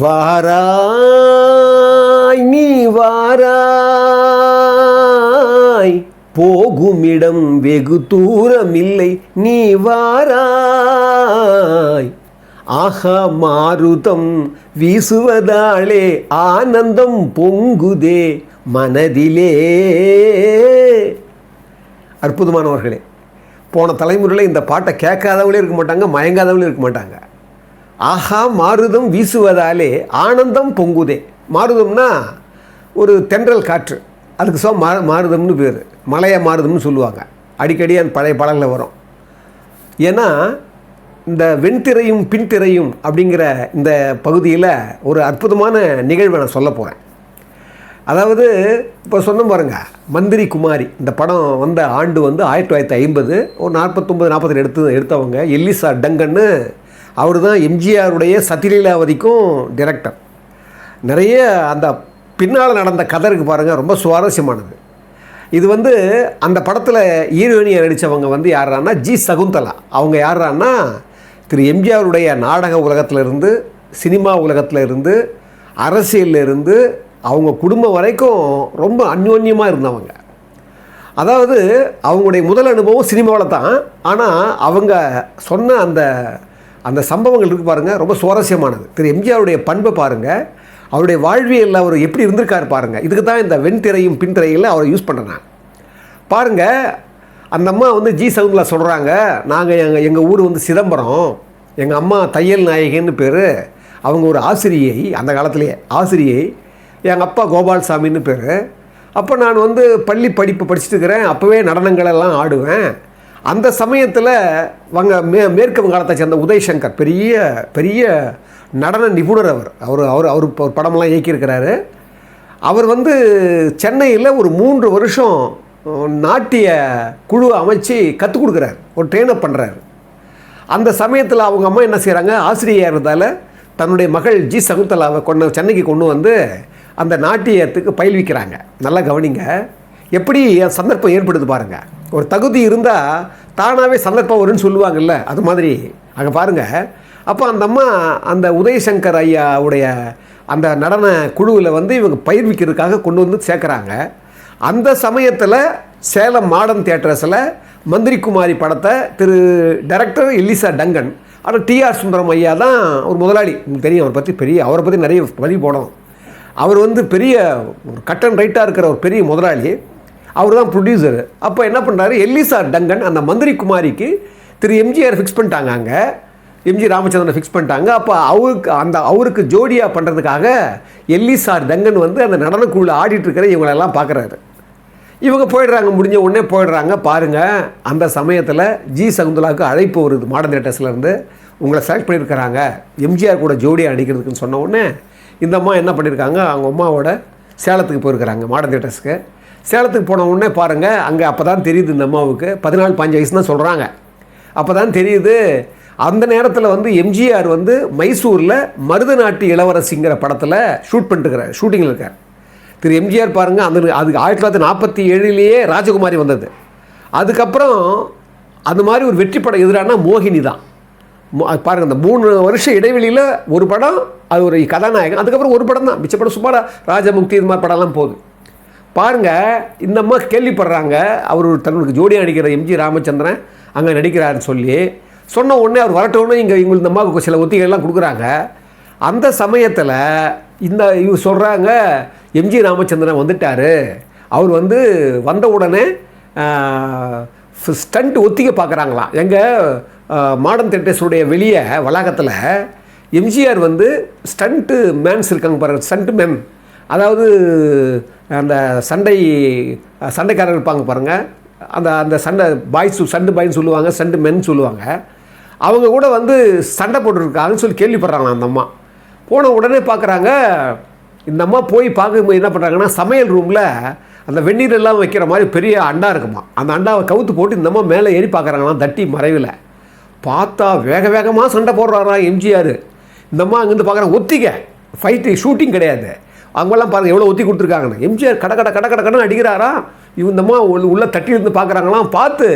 வாராய் நீ வாராய். போகுமிடம் வெகு தூரமில்லை நீ வாராய். ஆஹா மாருதம் வீசுவதாலே ஆனந்தம் பொங்குதே மனதிலே. அற்புதமானவர்களே போன தலைமுறையில் இந்த பாட்டை கேட்காதவங்களே இருக்க மாட்டாங்க மயங்காதவங்களே இருக்க மாட்டாங்க. ஆஹா மாருதம் வீசுவதாலே ஆனந்தம் பொங்குதே. மாருதம்னா ஒரு தென்றல் காற்று. அதுக்கு சோ மா மாருதம்னு பேர். மலையை மாருதம்னு சொல்லுவாங்க. அடிக்கடி அந்த பழைய படங்களில் வரும். ஏன்னா இந்த வெண்திரையும் பின்திரையும் அப்படிங்கிற இந்த பகுதியில் ஒரு அற்புதமான நிகழ்வை நான் சொல்ல போகிறேன் அதாவது இப்போ சொன்ன பாருங்க மந்திரி குமாரி. இந்த படம் வந்த ஆண்டு வந்து ஆயிரத்தி தொள்ளாயிரத்தி ஐம்பது ஒரு நாற்பத்தொம்பது நாற்பத்தி எடுத்து எடுத்தவங்க. எல்லிசா டங்கன்னு அவர் தான் எம்ஜிஆருடைய சத்திலீலாவதிக்கும் டிரெக்டர் நிறைய அந்த பின்னால் நடந்த கதை இருக்குது பாருங்கள் ரொம்ப சுவாரஸ்யமானது. இது வந்து அந்த படத்தில் ஹீரோயினியை நடித்தவங்க வந்து யாரான்னா ஜி சகுந்தலா. அவங்க யாரான்னா திரு எம்ஜிஆருடைய நாடக உலகத்திலிருந்து சினிமா உலகத்தில் இருந்து அரசியலில் இருந்து அவங்க குடும்பம் வரைக்கும் ரொம்ப அந்யோன்யமாக இருந்தவங்க. அதாவது அவங்களுடைய முதல் அனுபவம் சினிமாவில் தான். ஆனால் அவங்க சொன்ன அந்த அந்த சம்பவங்கள் இருக்கு பாருங்கள் ரொம்ப சுவாரஸ்யமானது. திரு எம்ஜிஆருடைய பண்பை பாருங்கள் அவருடைய வாழ்வியலில் அவர் எப்படி இருந்திருக்கார் பாருங்கள் இதுக்கு தான் இந்த வெண்திரையும் பின்திரையில் அவரை யூஸ் பண்ணுறேன் பாருங்கள் அந்த அம்மா வந்து ஜி சவுண்டில் சொல்கிறாங்க நாங்கள் எங்கள் எங்கள் ஊர் வந்து சிதம்பரம். எங்கள் அம்மா தையல் நாயகின்னு பேர். அவங்க ஒரு ஆசிரியை அந்த காலத்திலேயே ஆசிரியை. எங்கள் அப்பா கோபால்சாமின்னு பேர். அப்போ நான் வந்து பள்ளி படிப்பு படிச்சுட்டு இருக்கிறேன். அப்போவே நடனங்களெல்லாம் ஆடுவேன். அந்த சமயத்தில் வங்க மே மேற்கு வங்காளத்தை சேர்ந்த உதயசங்கர் பெரிய பெரிய நடன நிபுணர் அவர். அவர் அவர் அவர் இப்போ ஒரு படமெல்லாம் இயக்கியிருக்கிறாரு. அவர் வந்து சென்னையில் ஒரு மூன்று வருஷம் நாட்டிய குழு அமைச்சு கற்றுக் கொடுக்குறாரு. ஒரு ட்ரெயினப் பண்ணுறாரு அந்த சமயத்தில் அவங்க அம்மா என்ன செய்கிறாங்க ஆசிரியர் இருந்தால் தன்னுடைய மகள் ஜி சகுந்தலாவை கொண்டு சென்னைக்கு கொண்டு வந்து அந்த நாட்டியத்துக்கு பயில்விக்கிறாங்க. நல்லா கவனிங்க. எப்படி சந்தர்ப்பம் ஏற்படுது பாருங்கள் ஒரு தகுதி இருந்தால் தானாகவே சந்தர்ப்பம் வரும்னு சொல்லுவாங்கல்ல அது மாதிரி. அங்கே பாருங்கள் அப்போ அந்த அம்மா அந்த உதயசங்கர் ஐயாவுடைய அந்த நடன குழுவில் வந்து இவங்க பயிர்விக்கிறதுக்காக கொண்டு வந்து சேர்க்குறாங்க. அந்த சமயத்தில் சேலம் மாடர்ன் தேட்டர்ஸில் மந்திரி குமாரி படத்தை திரு டைரக்டர் எல்லிசா டங்கன் ஆனால் டிஆர் சுந்தரம் ஐயா தான் ஒரு முதலாளி. உங்களுக்கு தெரியும் அவரை பற்றி பெரிய அவரை பற்றி நிறைய பதிவு போடணும். அவர் வந்து பெரிய ஒரு கட்டன் ரைட்டாக இருக்கிற ஒரு பெரிய முதலாளி. அவர் தான் ப்ரொடியூசர் அப்போ என்ன பண்ணுறாரு எல்லிசா டங்கன் அந்த மந்திரி குமாரிக்கு திரு எம்ஜிஆர் ஃபிக்ஸ் பண்ணிட்டாங்க அங்கே. எம்ஜி ராமச்சந்திரனை ஃபிக்ஸ் பண்ணிட்டாங்க. அப்போ அவருக்கு அந்த அவருக்கு ஜோடியாக பண்ணுறதுக்காக எல்லிசார் டங்கன் வந்து அந்த நடனக்குழுவில் ஆடிட்டுருக்கிற இவங்களெல்லாம் பார்க்குறாரு இவங்க போயிடுறாங்க முடிஞ்ச உடனே போயிடுறாங்க. பாருங்கள் அந்த சமயத்தில் ஜி சகுந்தலாவுக்கு அழைப்பு வருது மாடர்ன் தேட்டர்ஸ்லேருந்து உங்களை செலக்ட் பண்ணியிருக்கிறாங்க. எம்ஜிஆர் கூட ஜோடியாக அடிக்கிறதுக்குன்னு சொன்ன உடனே இந்த அம்மா என்ன பண்ணியிருக்காங்க? அவங்க அம்மாவோட சேலத்துக்கு போயிருக்கிறாங்க மாடர்ன் தேட்டர்ஸ்க்கு சேலத்துக்கு போன உடனே பாருங்கள் அங்கே அப்போ தான் தெரியுது இந்த அம்மாவுக்கு. பதினாலு பாஞ்சு வயசு தான் சொல்கிறாங்க அப்போ தான் தெரியுது அந்த நேரத்தில் வந்து எம்ஜிஆர் வந்து மைசூரில் மருதநாட்டு இளவரசிங்கிற படத்தில் ஷூட் பண்ணிட்டுருக்கிறார் ஷூட்டிங்கில் இருக்கார். திரு எம்ஜிஆர் பாருங்கள் அந்த அதுக்கு ஆயிரத்தி தொள்ளாயிரத்தி நாற்பத்தி ஏழுலேயே ராஜகுமாரி வந்தது. அதுக்கப்புறம் அந்த மாதிரி ஒரு வெற்றி படம் எதிரானா மோகினி தான். பாருங்கள் அது மூணு வருஷம் இடைவெளியில் ஒரு படம் அது ஒரு கதாநாயகன் அதுக்கப்புறம் ஒரு படம் தான். மிச்ச படம் சும்மா ராஜமுக்தி இது மாதிரி படம்லாம் போகுது. பாருங்க இந்த அம்மா கேள்விப்படுறாங்க. அவர் தன்னுக்கு ஜோடியாக நடிக்கிற எம்ஜி ராமச்சந்திரன் அங்கே நடிக்கிறாருன்னு சொல்லி. சொன்ன உடனே அவர் வரட்டோன்னே இங்கே இவங்களுக்கு இந்த அம்மாவுக்கு சில ஒத்திகைகள்லாம் கொடுக்குறாங்க. அந்த சமயத்தில் இந்த இவங்க சொல்கிறாங்க எம்ஜி ராமச்சந்திரன் வந்துட்டார். அவர் வந்து வந்த உடனே ஸ்டண்ட் ஒத்திகை பார்க்குறாங்களாம். எங்கள் மாடர்ன் தேட்டர்ஸுடைய வெளியே வளாகத்தில் எம்ஜிஆர் வந்து ஸ்டண்ட்டு மேன்ஸ் இருக்காங்க பாருங்க ஸ்டண்ட் மேன். அதாவது அந்த சண்டை சண்டைக்காரர் இருப்பாங்க பாருங்கள் அந்த அந்த சண்டை பாய்ஸ் சண்டு பாய்ன்னு சொல்லுவாங்க சண்டு மென் சொல்லுவாங்க. அவங்க கூட வந்து சண்டை போட்டுருக்காங்கன்னு சொல்லி கேள்விப்படுறாங்க அந்த அம்மா. போன உடனே பார்க்குறாங்க இந்த அம்மா போய் பார்க்கும்போது என்ன பண்ணுறாங்கன்னா சமையல் ரூமில் அந்த வெந்நீர் எல்லாம் வைக்கிற மாதிரி பெரிய அண்டா இருக்குமா. அந்த அண்டாவை கவுத்து போட்டு இந்த அம்மா மேலே ஏறி பார்க்குறாங்களாம் தட்டி மறைவில். பார்த்தா வேக வேகமாக சண்டை போடுறாரா எம்ஜிஆர். இந்த அம்மா அங்கேருந்து பார்க்குறாங்க ஒத்திக ஃபைட்டு ஷூட்டிங் கிடையாது. அவங்கெல்லாம் பாருங்கள் எவ்வளோ ஒத்தி கொடுத்துருக்காங்கன்னு. எம்ஜிஆர் கட கடை கட கடை கடன்னு அடிக்கிறாரா? இவன் இந்த அம்மா உள்ள தட்டி இருந்து பார்க்குறாங்களாம் பார்த்து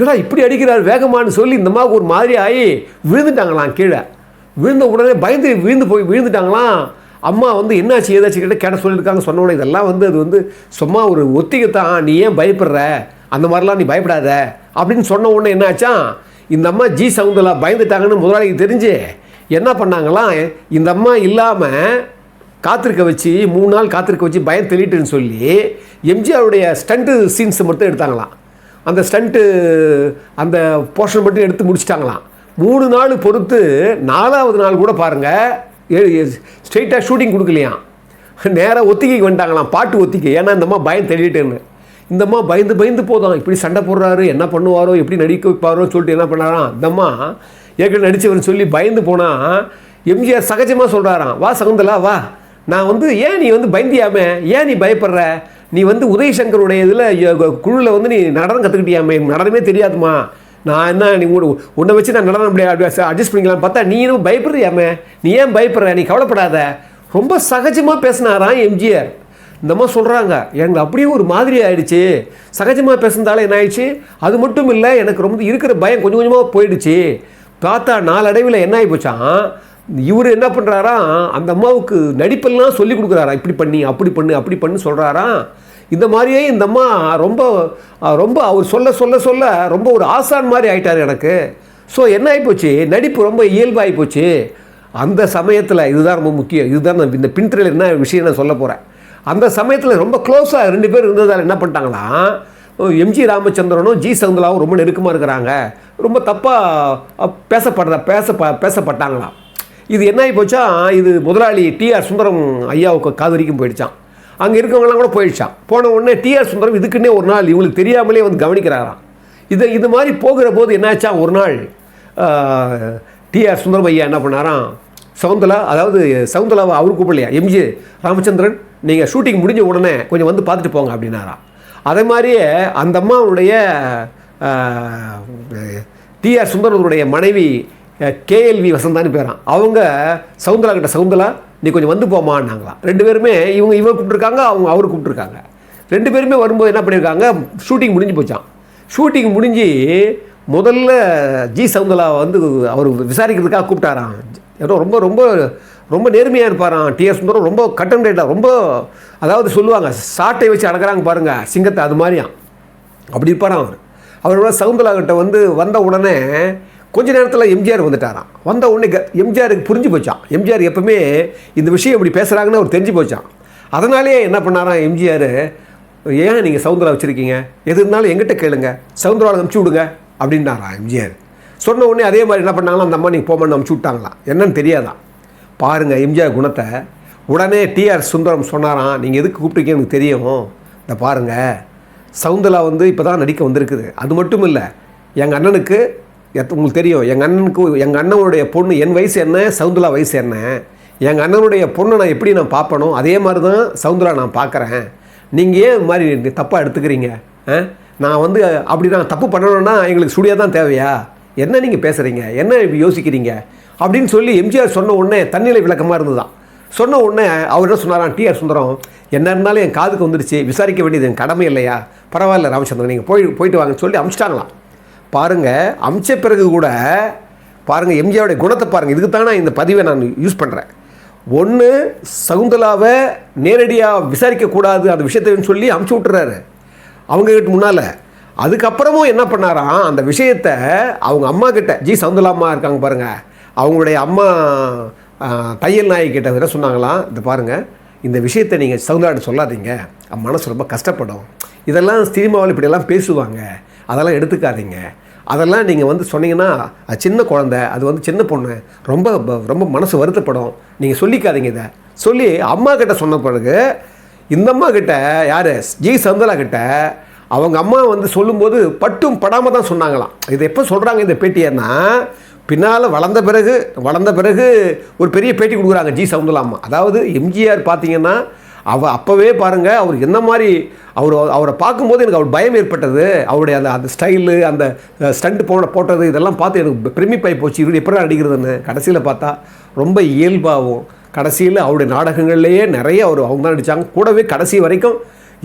ஏடா இப்படி அடிக்கிறார் வேகமான்னு சொல்லி இந்தம்மாவுக்கு ஒரு மாதிரி ஆகி விழுந்துட்டாங்களாம் கீழே. விழுந்த உடனே பயந்து விழுந்து போய் விழுந்துட்டாங்களாம். அம்மா வந்து என்னாச்சு ஏதாச்சு கிட்ட கேட்ட சொல்லியிருக்காங்க. சொன்ன உடனே இதெல்லாம் வந்து அது வந்து சும்மா ஒரு ஒத்திகை தான் நீ ஏன் பயப்படுற? அந்த மாதிரிலாம் நீ பயப்படாத. அப்படின்னு சொன்ன உடனே என்னாச்சான் இந்த அம்மா ஜி சவுந்தலா பயந்துட்டாங்கன்னு முதலாளிக்கு தெரிஞ்சு என்ன பண்ணாங்களாம்? இந்த அம்மா இல்லாமல் காத்திருக்க வச்சு மூணு நாள் காத்திருக்க வச்சு பயம் தெளிட்டுன்னு சொல்லி எம்ஜிஆருடைய ஸ்டண்ட்டு சீன்ஸை மட்டும் எடுத்தாங்களாம். அந்த ஸ்டண்ட்டு அந்த போர்ஷன் மட்டும் எடுத்து முடிச்சிட்டாங்களாம். மூணு நாள் பொறுத்து நாலாவது நாள் கூட பாருங்கள் ஸ்ட்ரெயிட்டாக ஷூட்டிங் கொடுக்கலையாம். நேராக ஒத்திகைக்கு வந்துட்டாங்களாம் பாட்டு ஒத்திகை. ஏன்னா இந்தம்மா பயம் தெளிட்டுன்னு. இந்தம்மா பயந்து பயந்து போதும். இப்படி சண்டை போடுறாரு என்ன பண்ணுவாரோ எப்படி நடிக்க வைப்பாரோ சொல்லிட்டு என்ன பண்ணாராம் இந்தம்மா ஏற்கனவே நடித்தவர்னு சொல்லி பயந்து போனால் எம்ஜிஆர் சகஜமாக சொல்கிறாராம் வா சகுந்தலா வா. நான் வந்து ஏன் நீ வந்து பயந்தியாமே? ஏன் நீ பயப்படுற? நீ வந்து உதயசங்கருடைய இதில் குழுவில் வந்து நீ நடனம் கற்றுக்கிட்டியாமே நடனமே தெரியாதுமா. நான் என்ன நீ உன்னை உன்னை வச்சு நான் நடனம் அப்படியே அட்ஜஸ்ட் பண்ணிக்கலாம் பார்த்தா நீ இன்னும் பயப்படுறியாமே? நீ ஏன் பயப்படுற? நீ கவலைப்படாத. ரொம்ப சகஜமாக பேசினாராம் எம்ஜிஆர். இந்த மாதிரி சொல்கிறாங்க எனக்கு அப்படியே ஒரு மாதிரி ஆயிடுச்சு. சகஜமாக பேசுனதால என்ன ஆயிடுச்சு? அது மட்டும் இல்லை எனக்கு ரொம்ப இருக்கிற பயம் கொஞ்சம் கொஞ்சமாக போயிடுச்சு. பார்த்தா நாளடைவில் என்ன ஆகி போச்சான் இவர் என்ன பண்ணுறாராம் அந்த அம்மாவுக்கு நடிப்பெல்லாம் சொல்லி கொடுக்குறாரா? இப்படி பண்ணி அப்படி பண்ணு அப்படி பண்ணு சொல்கிறாராம் இந்த மாதிரியே இந்த அம்மா ரொம்ப ரொம்ப அவர் சொல்ல சொல்ல சொல்ல ரொம்ப ஒரு ஆசான் மாதிரி ஆயிட்டார் எனக்கு. ஸோ என்ன ஆகிப்போச்சு நடிப்பு ரொம்ப இயல்பாகி போச்சு அந்த சமயத்தில் இதுதான் ரொம்ப முக்கியம். இதுதான் நான் இந்த பின்திரையில் என்ன விஷயம் நான் சொல்ல போகிறேன் அந்த சமயத்தில் ரொம்ப க்ளோஸாக ரெண்டு பேர் இருந்ததால் என்ன பண்ணிட்டாங்களாம் எம்ஜி ராமச்சந்திரனும் ஜி சவுந்தலாவும் ரொம்ப நெருக்கமாக இருக்கிறாங்க. ரொம்ப தப்பாக பேசப்படுற பேச பேசப்பட்டாங்களாம். இது என்ன ஆகி போச்சா? இது முதலாளி டிஆர் சுந்தரம் ஐயாவுக்கு காது வரைக்கும் போயிடுச்சான் அங்கே இருக்கவங்களாம் கூட போயிடுச்சான் போன உடனே டிஆர் சுந்தரம் இதுக்குன்னே ஒரு நாள் இவங்களுக்கு தெரியாமலே வந்து கவனிக்கிறாராம். இது இது மாதிரி போகிற போது என்னாச்சா? ஒரு நாள் டிஆர் சுந்தரம் ஐயா என்ன பண்ணாராம்? சவுந்தலா அதாவது சவுந்தலாவை அவர் கூப்பிடலையா? எம்ஜி ராமச்சந்திரன் நீங்கள் ஷூட்டிங் முடிஞ்ச உடனே கொஞ்சம் வந்து பார்த்துட்டு போங்க அப்படின்னாராம். அதே மாதிரியே அந்த அம்மாவுடைய டிஆர் சுந்தரனுடைய மனைவி கேஎல்வி வசந்தான்னு பேரான். அவங்க சவுந்தலா கிட்ட சவுந்தலா நீ கொஞ்சம் வந்து போமான்னாங்களாம் ரெண்டு பேருமே இவங்க இவங்க கூப்பிட்ருக்காங்க அவங்க அவர் கூப்பிட்ருக்காங்க ரெண்டு பேருமே வரும்போது என்ன பண்ணியிருக்காங்க ஷூட்டிங் முடிஞ்சு போச்சான் ஷூட்டிங் முடிஞ்சு முதல்ல ஜி சவுந்தலா வந்து அவர் விசாரிக்கிறதுக்காக கூப்பிட்டாராம். ஏதோ ரொம்ப ரொம்ப ரொம்ப நேர்மையாக இருப்பாராம். டிஎஸ் சுந்தரம் ரொம்ப கட்டன் ரேட்டாக ரொம்ப அதாவது சொல்லுவாங்க சாட்டை வச்சு அடக்குறாங்க பாருங்கள் சிங்கத்தை அது மாதிரியாம். அப்படி இருப்பாராம் அவர். அவரோட சவுந்தலா கிட்ட வந்து வந்த உடனே கொஞ்ச நேரத்தில் எம்ஜிஆர் வந்துட்டாராம். வந்த உடனே எம்ஜிஆருக்கு புரிஞ்சு போச்சான் எம்ஜிஆர் எப்பவுமே இந்த விஷயம் இப்படி பேசுகிறாங்கன்னு அவர் தெரிஞ்சு போச்சான் அதனாலேயே என்ன பண்ணாராம் எம்ஜிஆர் ஏன் நீங்கள் சவுந்தரா வச்சுருக்கீங்க? எது இருந்தாலும் எங்கிட்ட கேளுங்க. சவுந்தராவில் அனுப்பிச்சி விடுங்க. அப்படின்னாராம் எம்ஜிஆர். சொன்ன உடனே அதே மாதிரி என்ன பண்ணாங்களா அந்த அம்மா நீங்கள் போமன்னு அனுப்பிச்சி விட்டாங்களாம். என்னன்னு தெரியாதான் பாருங்கள் எம்ஜிஆர் குணத்தை. உடனே டிஆர் சுந்தரம் சொன்னாராம் நீங்கள் எதுக்கு கூப்பிட்டீங்கன்னு எனக்கு தெரியும். இந்த பாருங்கள் சவுந்தலா வந்து இப்போ தான் நடிக்க வந்திருக்குது. அது மட்டும் இல்லை எங்கள் அண்ணனுக்கு உங்களுக்கு தெரியும் எங்கள் அண்ணனுக்கு எங்கள் அண்ணனுடைய பொண்ணு என் வயசு என்ன சவுந்தலா வயசு என்ன? எங்கள் அண்ணனுடைய பொண்ணை நான் எப்படி நான் பார்ப்பனோ அதே மாதிரி தான் சவுந்தலா நான் பார்க்குறேன். நீங்கள் ஏன் இது மாதிரி தப்பாக எடுத்துக்கிறீங்க? ஆ? நான் வந்து அப்படி நான் தப்பு பண்ணணும்னா எங்களுக்கு சுடியாக தான் தேவையா? என்ன நீங்கள் பேசுகிறீங்க என்ன இப்படி யோசிக்கிறீங்க? அப்படின்னு சொல்லி எம்ஜிஆர் சொன்ன உடனே தண்ணிலை விளக்கமாக இருந்ததுதான். சொன்ன உடனே அவர் என்ன சொன்னாராம் டிஆர் சுந்தரம் என்ன இருந்தாலும் என் காதுக்கு வந்துடுச்சு விசாரிக்க வேண்டியது என் கடமை இல்லையா? பரவாயில்ல ராமச்சந்திரன் நீங்கள் போய் போயிட்டு வாங்கன்னு சொல்லி அனுப்பிச்சிட்டாங்களாம் பாருங்கள் அமிச்ச பிறகு கூட பாருங்கள் எம்ஜிஆருடைய குணத்தை பாருங்கள் இதுக்கு தான் நான் இந்த பதிவை நான் யூஸ் பண்ணுறேன் ஒன்று சகுந்தலாவை நேரடியாக விசாரிக்கக்கூடாது அந்த விஷயத்தைன்னு சொல்லி அமுச்சு விட்டுறாரு. அவங்கக்கிட்ட முன்னால். அதுக்கப்புறமும் என்ன பண்ணாராம் அந்த விஷயத்தை அவங்க அம்மா கிட்ட ஜி சவுந்தலா அம்மா இருக்காங்க பாருங்கள் அவங்களுடைய அம்மா தையல் நாய் கிட்ட என்ன சொன்னாங்களாம் இந்த பாருங்கள் இந்த விஷயத்தை நீங்கள் சவுந்தலாட்ட சொல்லாதீங்க. மனசு ரொம்ப கஷ்டப்படும். இதெல்லாம் சினிமாவில் இப்படியெல்லாம் பேசுவாங்க. அதெல்லாம் எடுத்துக்காதீங்க. அதெல்லாம் நீங்கள் வந்து சொன்னீங்கன்னா அது சின்ன குழந்தை அது வந்து சின்ன பொண்ணு ரொம்ப ரொம்ப மனசு வருத்தப்படும். நீங்கள் சொல்லிக்காதீங்க இதை. சொல்லி அம்மா கிட்ட சொன்ன பிறகு இந்த அம்மா கிட்ட யார்? ஜி சந்தலா கிட்ட அவங்க அம்மா வந்து சொல்லும்போது பட்டும் படாமல் தான் சொன்னாங்களாம். இது எப்போ சொல்கிறாங்க இந்த பேட்டியன்னா பின்னால் வளர்ந்த பிறகு வளர்ந்த பிறகு ஒரு பெரிய பேட்டி கொடுக்குறாங்க ஜி சவுந்தலா அம்மா அதாவது எம்ஜிஆர் பார்த்தீங்கன்னா அவ அப்போவே பாருங்கள் அவர் என்ன மாதிரி அவர் அவரை பார்க்கும்போது எனக்கு அவர் பயம் ஏற்பட்டது. அவருடைய அந்த அந்த ஸ்டைலு அந்த ஸ்டண்ட் போன போட்டது இதெல்லாம் பார்த்து எனக்கு பிரமிப்பாய் போச்சு. இவர் எப்படி நடிக்கிறதுன்னு கடைசியில் பார்த்தா ரொம்ப இயல்பாகவும் கடைசியில் அவருடைய நாடகங்கள்லேயே நிறைய அவர் அவங்க தான் நடித்தாங்க கூடவே கடைசி வரைக்கும்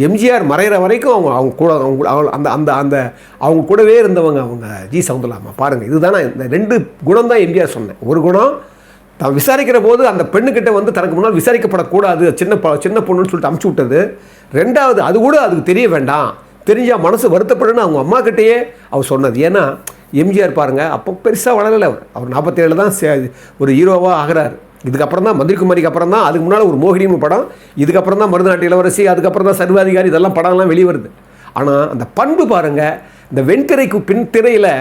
எம்ஜிஆர் மறையிற வரைக்கும் அவங்க அவங்க கூட அவங்க அந்த அந்த அந்த அவங்க கூடவே இருந்தவங்க அவங்க ஜி சவுந்தலாமா பாருங்கள் இதுதான் இந்த ரெண்டு குணம் தான் எம்ஜிஆர் சொன்னேன். ஒரு குணம் தான் விசாரிக்கிற போது அந்த பெண்ணுக்கிட்ட வந்து தனக்கு முன்னால் விசாரிக்கப்படக்கூடாது. சின்ன ப சின்ன பொண்ணுன்னு சொல்லிட்டு அமுச்சு விட்டது. ரெண்டாவது அது கூட அதுக்கு தெரிய வேண்டாம். தெரிஞ்சால் மனசு வருத்தப்படுன்னு அவங்க அம்மா கிட்டேயே அவர் சொன்னது. ஏன்னா எம்ஜிஆர் பாருங்கள் அப்போ பெருசாக வளரலை அவர். அவர் நாற்பத்தேழு தான் சே- ஒரு ஹீரோவாக ஆகிறார். இதுக்கப்புறம் தான் மந்திரி குமாரிக்கு அப்புறம் தான் அதுக்கு முன்னால் ஒரு மோகினின்னு படம். இதுக்கப்புறம் தான் மருதநாட்டு இளவரசி அதுக்கப்புறம் தான் சர்வாதிகாரி இதெல்லாம் படம்லாம் வெளிவருது. ஆனால் அந்த பண்பு பாருங்கள் இந்த வெண்திரைக்கு பின் திரையில்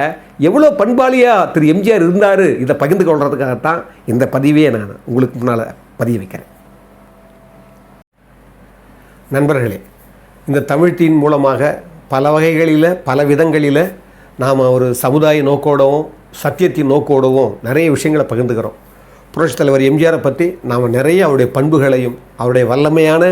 எவ்வளோ பண்பாளியாக திரு எம்ஜிஆர் இருந்தார் இதை பகிர்ந்து கொள்றதுக்காகத்தான் இந்த பதிவே நான் உங்களுக்கு முன்னால் பதிய வைக்கிறேன். நண்பர்களே இந்த தமிழ்த்தின் மூலமாக பல வகைகளில் பல விதங்களில் நாம் ஒரு சமுதாய நோக்கோடவும் சத்தியத்தின் நோக்கோடவும் நிறைய விஷயங்களை பகிர்ந்துக்கிறோம். புரட்சித் தலைவர் எம்ஜிஆரை பற்றி நாம் நிறைய அவருடைய பண்புகளையும் அவருடைய வல்லமையான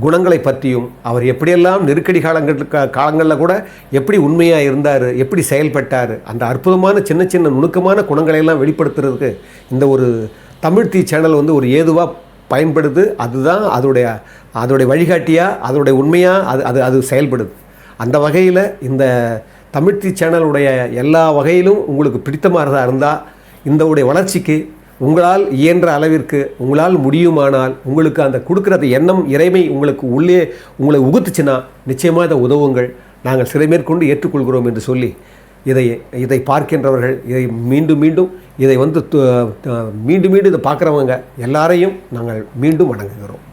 குணங்களை பற்றியும் அவர் எப்படியெல்லாம் நெருக்கடி காலங்களுக்கு காலங்களில் கூட எப்படி உண்மையாக இருந்தார் எப்படி செயல்பட்டார் அந்த அற்புதமான சின்ன சின்ன நுணுக்கமான குணங்களை எல்லாம் வெளிப்படுத்துறதுக்கு இந்த ஒரு தமிழ்த்தி சேனல் வந்து ஒரு ஏதுவாக பயன்படுது அதுதான் அதோடைய அதோடைய வழிகாட்டியாக அதோடைய உண்மையாக அது அது அது செயல்படுது. அந்த வகையில் இந்த தமிழ்த்தி சேனலுடைய எல்லா வகையிலும் உங்களுக்கு பிடித்தமானதாக இருந்தால் இந்த உடைய வளர்ச்சிக்கு உங்களால் இயன்ற அளவிற்கு உங்களால் முடியுமானால் உங்களுக்கு அந்த கொடுக்குற அந்த எண்ணம் இறைமை உங்களுக்கு உள்ளே உங்களை உகுத்துச்சுன்னா நிச்சயமாக இதை உதவுங்கள். நாங்கள் சிறை மேற்கொண்டு ஏற்றுக்கொள்கிறோம் என்று சொல்லி இதை இதை பார்க்கின்றவர்கள் இதை மீண்டும் மீண்டும் இதை வந்து மீண்டும் மீண்டும் இதை பார்க்குறவங்க எல்லாரையும் நாங்கள் மீண்டும் வணங்குகிறோம்.